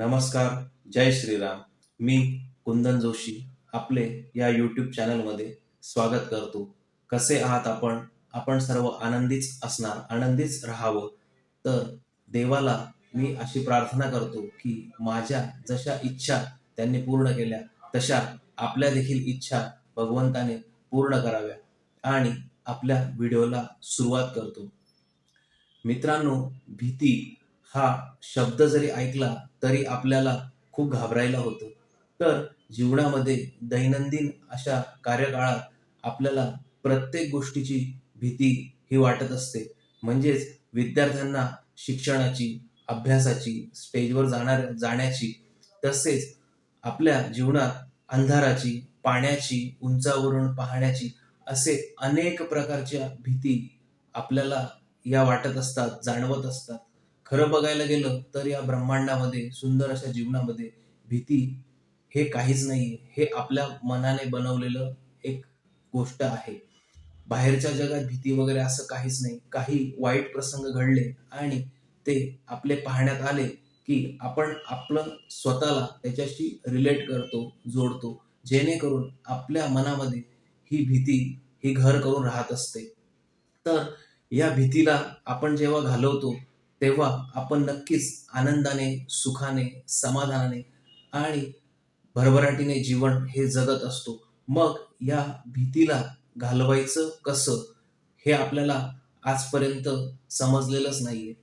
नमस्कार जय श्रीराम. मी कुंदन जोशी. आपले या यूट्यूब चॅनलमध्ये स्वागत करतो. कसे आहात आपण? आपण सर्व आनंदीच असणार आनंदीच राहावं. तर देवाला मी अशी प्रार्थना करतो की माझ्या जशा इच्छा त्यांनी पूर्ण केल्या तशा आपल्या देखील इच्छा भगवंताने पूर्ण कराव्या. आणि आपल्या व्हिडिओला सुरुवात करतो. मित्रांनो भीती हा शब्द जरी ऐकला तरी आपल्याला खूप घाबरायला होतं. तर जीवनामध्ये दैनंदिन अशा कार्यकाळात आपल्याला प्रत्येक गोष्टीची भीती ही वाटत असते. म्हणजेच विद्यार्थ्यांना शिक्षणाची अभ्यासाची स्टेजवर जाणार जाण्याची तसेच आपल्या जीवनात अंधाराची पाण्याची उंचावरून पाहण्याची असे अनेक प्रकारच्या भीती आपल्याला या वाटत असतात जाणवत असतात. खरं बघायला गेलं तर या ब्रह्मांडामध्ये सुंदर अशा जीवनामध्ये भीती हे काहीच नाही हे आपल्या मनाने बनवलेलं एक गोष्ट आहे. बाहेरच्या जगात भीती वगैरे असं काहीच नाही. काही वाईट प्रसंग घडले आणि ते आपले पाहण्यात आले की आपण आपलं स्वतःला त्याच्याशी रिलेट करतो जोडतो. जेणेकरून आपल्या मनामध्ये ही भीती ही घर करून राहत असते. तर या भीतीला आपण जेव्हा घालवतो तेव्हा आपण नक्कीच आनंदाने सुखाने समाधानाने आणि भरभराटीने जीवन हे जगत असतो. मग या भीतीला घालवायचं कसं हे आपल्याला आजपर्यंत समजलेलंच नाहीये.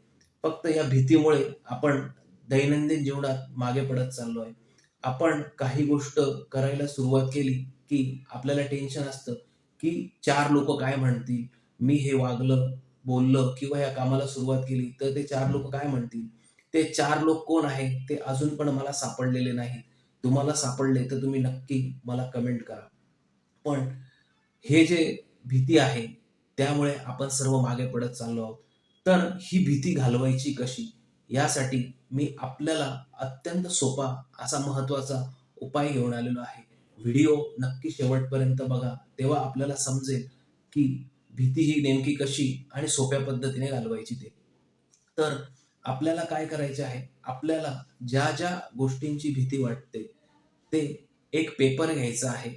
फक्त या भीतीमुळे आपण दैनंदिन जीवनात मागे पडत चाललो आहे आपण काही गोष्ट करायला सुरुवात केली की आपल्याला टेन्शन असतं की चार लोक काय म्हणतील मी हे वागलं बोललं किंवा या कामाला सुरुवात केली तर ते चार लोक काय म्हणतील? ते चार लोक कोण आहे ते अजून पण मला सापडलेले नाही तुम्हाला सापडले तर तुम्ही नक्की मला कमेंट करा. पण हे जे भीती आहे त्यामुळे आपण सर्व मागे पडत चाललो आहोत. तर ही भीती घालवायची कशी? यासाठी मी आपल्याला अत्यंत सोपा असा महत्त्वाचा उपाय घेऊन आलेलो आहे. व्हिडिओ नक्की शेवटपर्यंत बघा. तेव्हा आपल्याला समजेल की भीती ही नेमकी कशी आणि सोप्या पद्धतीने घालवायची ते. तर आपल्याला काय करायचे आहे? आपल्याला ज्या ज्या गोष्टींची भीती वाटते ते एक पेपर घ्यायचा आहे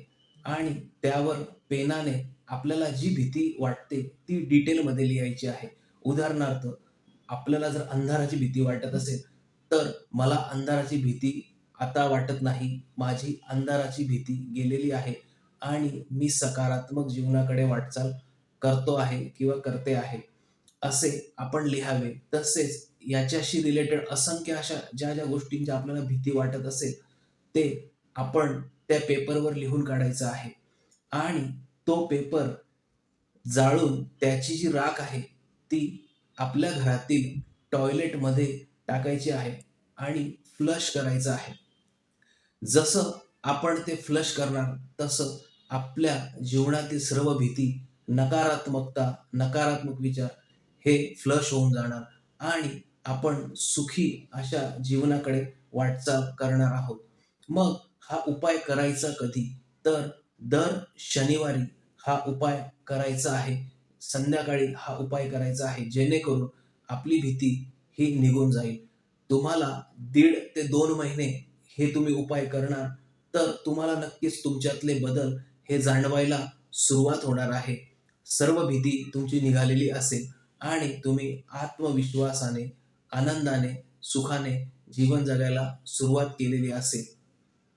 आणि त्यावर पेनाने आपल्याला जी भीती वाटते ती डिटेलमध्ये लिहायची आहे. उदाहरणार्थ आपल्याला जर अंधाराची भीती वाटत असेल तर मला अंधाराची भीती आता वाटत नाही. माझी अंधाराची भीती गेलेली आहे आणि मी सकारात्मक जीवनाकडे वाटचाल करतो आहे किंवा करते आहे असे आपण लिहावे. तसेच याच्याशी रिलेटेड असंख्य अशा ज्या ज्या गोष्टींची आपल्याला भीती वाटत असेल ते आपण त्या पेपरवर लिहून काढायचं आहे. आणि तो पेपर जाळून त्याची जी राख आहे ती आपल्या घरातील टॉयलेटमध्ये टाकायची आहे आणि फ्लश करायचं आहे. जसं आपण ते फ्लश करणार तसं आपल्या जीवनातील सर्व भीती नकारात्मकता नकारात्मक विचार हे फ्लश होऊन जाणार आणि आपण सुखी अशा जीवनाकडे वाटचाल करणार आहोत. मग हा उपाय करायचा कधी? तर दर शनिवारी हा उपाय करायचा आहे. संध्याकाळी हा उपाय करायचा आहे. जेणेकरून आपली भीती ही निघून जाईल. तुम्हाला दीड ते दोन महिने हे तुम्ही उपाय करणार तर तुम्हाला नक्कीच तुमच्यातले बदल हे जाणवायला सुरुवात होणार आहे. सर्व भीती तुमची निघालेली असेल आणि तुम्ही आत्मविश्वासाने आनंदाने सुखाने जीवन जगायला सुरुवात केलेली असेल.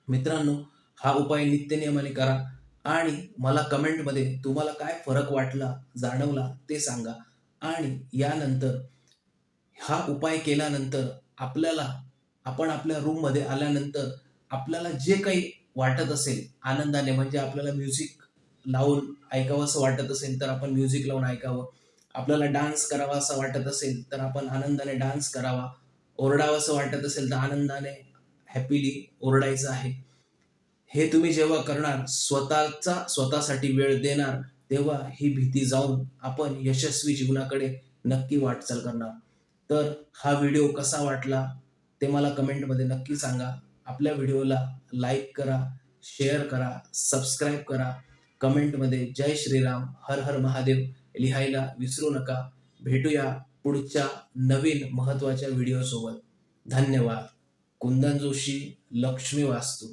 मित्रांनो हा उपाय नित्यनियमाने करा आणि मला कमेंटमध्ये तुम्हाला काय फरक वाटला जाणवला ते सांगा. आणि यानंतर हा उपाय केल्यानंतर आपल्याला आपण आपल्या रूममध्ये आल्यानंतर आपल्याला जे काही वाटत असेल आनंदाने म्हणजे आपल्याला म्युझिक लावून ऐकावं असं वाटत असेल तर आपण म्युझिक लावून ऐकावं. आपल्याला डान्स करावा असं वाटत असेल तर आपण आनंदाने डान्स करावा. ओरडावं असं वाटत असेल तर आनंदाने हॅपीली ओरडायचं आहे. हे तुम्ही जेव्हा करणार स्वतःचा स्वतःसाठी वेळ देणार तेव्हा ही भीती जाऊन आपण यशस्वी जीवनाकडे नक्की वाटचाल करणार. तर हा व्हिडिओ कसा वाटला ते मला कमेंटमध्ये नक्की सांगा. आपल्या व्हिडिओला लाईक करा शेअर करा सबस्क्राईब करा. कमेंटमध्ये जय श्रीराम हर हर महादेव लिहायला विसरू नका. भेटूया पुढच्या नवीन महत्त्वाच्या व्हिडिओसोबत धन्यवाद. कुंदन जोशी लक्ष्मी वास्तू